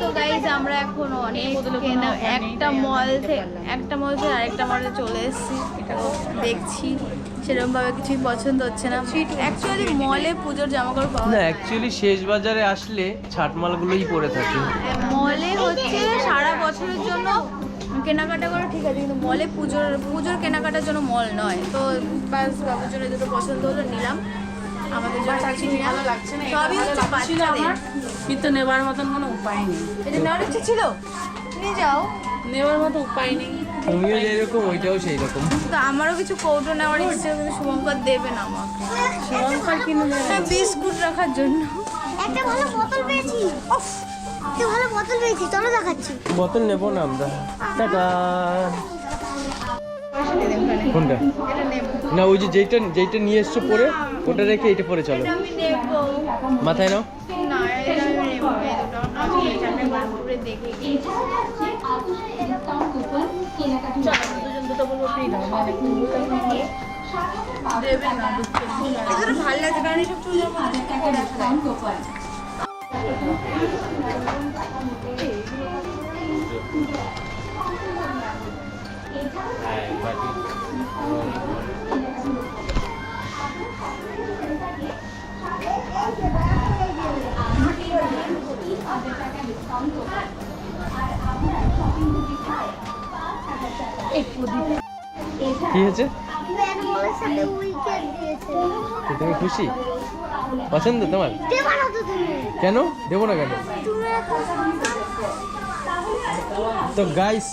তো গাইজ আমরা এখন অনেক কেনা একটা মল থেকে একটা মল থেকে আরেকটা মলে চলে এসেছি। দেখছি। সেরকম ভাবে কিছুই পছন্দ হচ্ছে না। অ্যাকচুয়ালি মলে পুজোর জামা কাপড় পাওয়া না অ্যাকচুয়ালি শেষ বাজারে আসলে ছাটমালগুলোই পরে থাকে। মলে হচ্ছে সারা বছরের জন্য কেনাকাটা করা ঠিক আছে কিন্তু মলে পুজোর পুজোর কেনাকাটার জন্য মল নয়। তো বাস বাবুর জন্য দুটো পছন্দ হলো নিলাম। আমাদের জন্য লাগছে না সবই হচ্ছে বাচ্চাদের কিন্তু নেবার মতন কোনো উপায় নেই। এটা নেওয়ার ইচ্ছে ছিল? নিয়ে যাও। নেবার মতো উপায় নেই। তুমিও যেরকম ওইটাও সেই রকম তো আমারও কিছু কৌটো নেওয়ার ইচ্ছে কিন্তু শুভঙ্কর দেবে না আমাকে। শুভঙ্কর কিনে দেবে বিস্কুট রাখার জন্য। একটা ভালো বোতল পেয়েছি। উফ, একটা ভালো বোতল পেয়েছি। চলো দেখাচ্ছি। বোতল নেব না আমরা। টাটা। কোনটা? না ওই যে যেইটা যেইটা নিয়ে এসছো পরে ওটা রেখে এইটা পরে চলো। এটা আমি নেব মাথায় নাও না এটা আমি নেব এই কি হয়েছে? তুমি খুশি? পছন্দ তোমার? কেন? দেবো না কেন? তো গাইস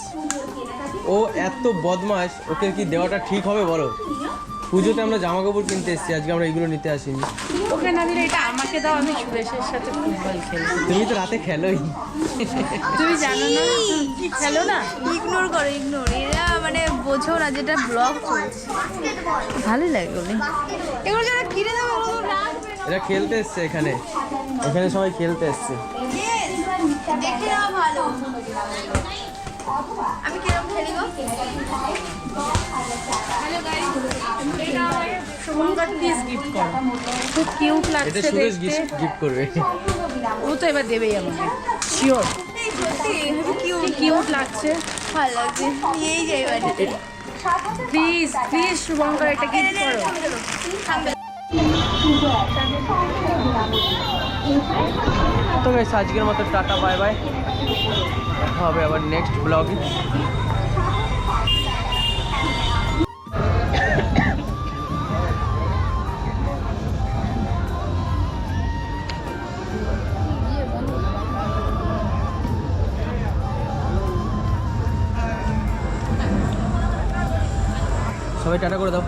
ও এত বদমাস ওকে কি দেওয়াটা ঠিক হবে বলো? পুজোতে আমরা জামা কাপড় কিনতে এসেছি আজকে আমরা এগুলো নিতে আসিনি। ওকে না দিলে এটা আমাকে দাও আমি সুরেশের সাথে ফুটবল খেলব। তুমি তো রাতে খেলোই। তুমি জানো না? কি খেলো না? ইগনোর করো ইগনোর এরা মানে বোঝো না যেটা ব্লগ চলছে ভালোই লাগে বলে। এগুলো যারা কিনে দেবে ওগুলো রাখবে এরা খেলতে এসছে এখানে। এখানে সবাই খেলতে এসছে। দেখে ভালো। আমি কীরকম খেলি গো? খুব কিউট লাগছে দেখতে। গিফট করবে। ও তো এবার দেবেই আমাকে। শিওর কিউট লাগছে। ভালো লাগছে। নিয়েই যাই বাড়িতে প্লিজ প্লিজ শুভঙ্কর একটা গিফট করো। তো গাইস আজকের মতো টাটা বাই বাই দেখা হবে আবার নেক্সট ব্লগে সবাই টাটা করে দাও।